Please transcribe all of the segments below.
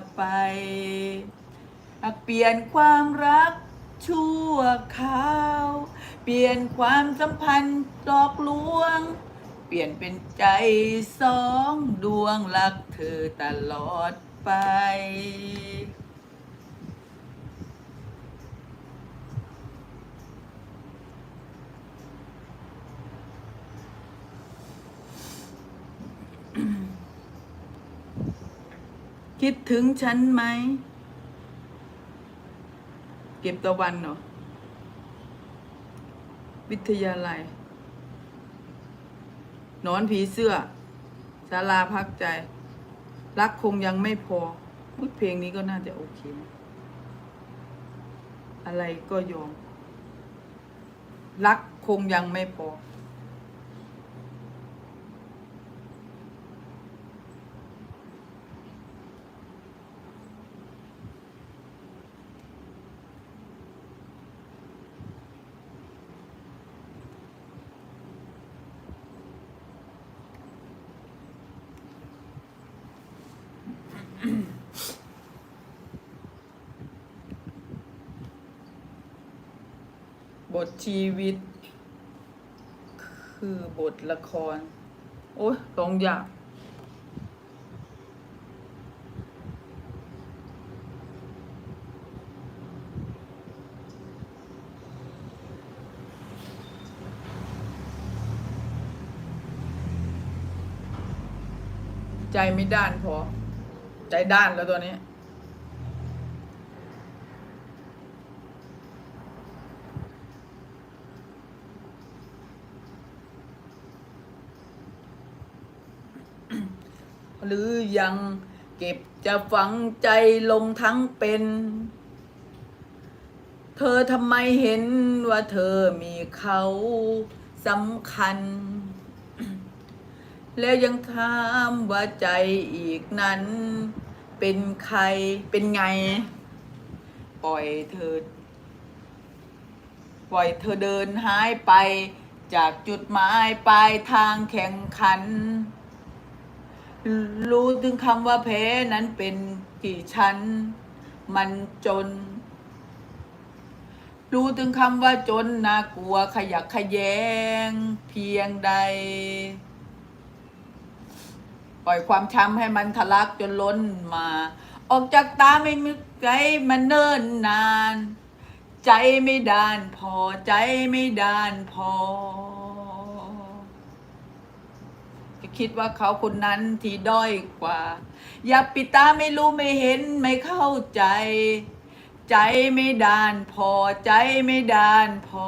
ดไปเปลี่ยนความรักชั่วคราว เปลี่ยนความสัมพันธ์หลอกลวง เปลี่ยนเป็นใจสองดวงรักเธอตลอดไป คิดถึงฉันไหม เก็บตะวันเหรอ วิทยาลัย นอนผีเสื้อศาลาพักใจ รักคงยังไม่พออุ๊ยเพลงนี้ก็น่าจะโอเคนะอะไรก็ยอม รักคงยังไม่พอ บทชีวิต คือบทละคร โอ้ยลองอยากใจไม่ด้านพอ ใจด้านแล้วตัวนี้ หรือยังเก็บจะฝังใจลงทั้งเป็น เธอทำไมเห็นว่าเธอมีเขาสำคัญ แล้วยังถามว่าใจอีกนั้น เป็นใครเป็นไง ปล่อยเธอ ปล่อยเธอเดินหายไป จากจุดหมายปลายทางแข่งขัน รู้ถึงคำว่าแพ้นั้นเป็นกี่ชั้น มันจน รู้ถึงคำว่าจนน่ากลัวขยักขยงเพียงใด ปล่อยความช้ำให้มันทะลักจนล้นมา ออกจากตาไม่มีใจมันเนิ่นนาน ใจไม่ดานพอใจไม่ดานพอ จะคิดว่าเขาคนนั้นที่ด้อยกว่า อย่าปิดตาไม่รู้ไม่เห็นไม่เข้าใจ ใจไม่ดานพอใจไม่ดานพอ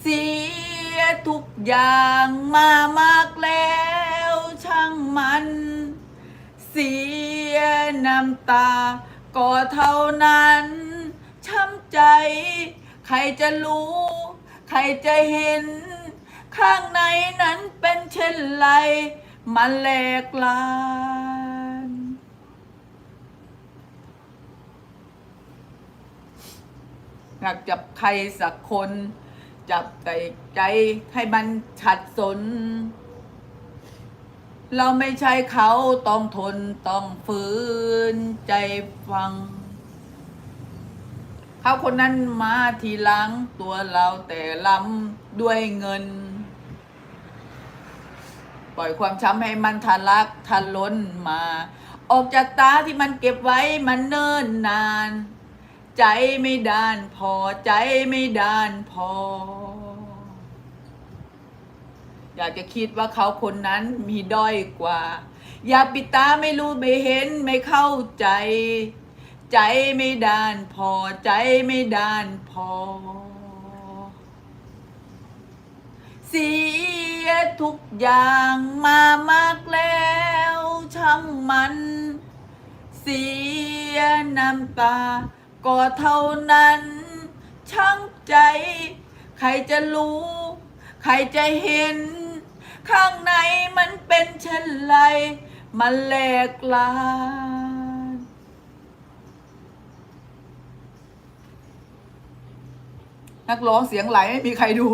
เสี ทุกอย่างมามากแล้วช่างมัน เสียน้ำตา ก็เท่านั้น ช้ำใจ ใครจะรู้ ใครจะเห็น ข้างในนั้นเป็นเช่นไร มันแหลกลานอยากจับใครสักคน จับแต่ใจให้มันฉัดสน เราไม่ใช่เขาต้องทนต้องฝืนใจฟัง เขาคนนั้นมาทีหลังตัวเราแต่ล้ำด้วยเงิน ปล่อยความช้ำให้มันทะลักทะล้นมา ออกจากตาที่มันเก็บไว้มันเนิ่นนาน ใจไม่ด้านพอใจไม่ด้านพอ อยากจะคิดว่าเขาคนนั้นมีด้อยกว่า อย่าปิดตาไม่รู้ไม่เห็นไม่เข้าใจ ใจไม่ด้านพอใจไม่ด้านพอ เสียทุกอย่างมามากแล้วช่างมัน เสียน้ำตา ก็เท่านั้น ช่างใจ ใครจะรู้ ใครจะเห็น ข้างในมันเป็นเช่นไรมันแหลกลานนักร้องเสียงไหลไม่มีใครดู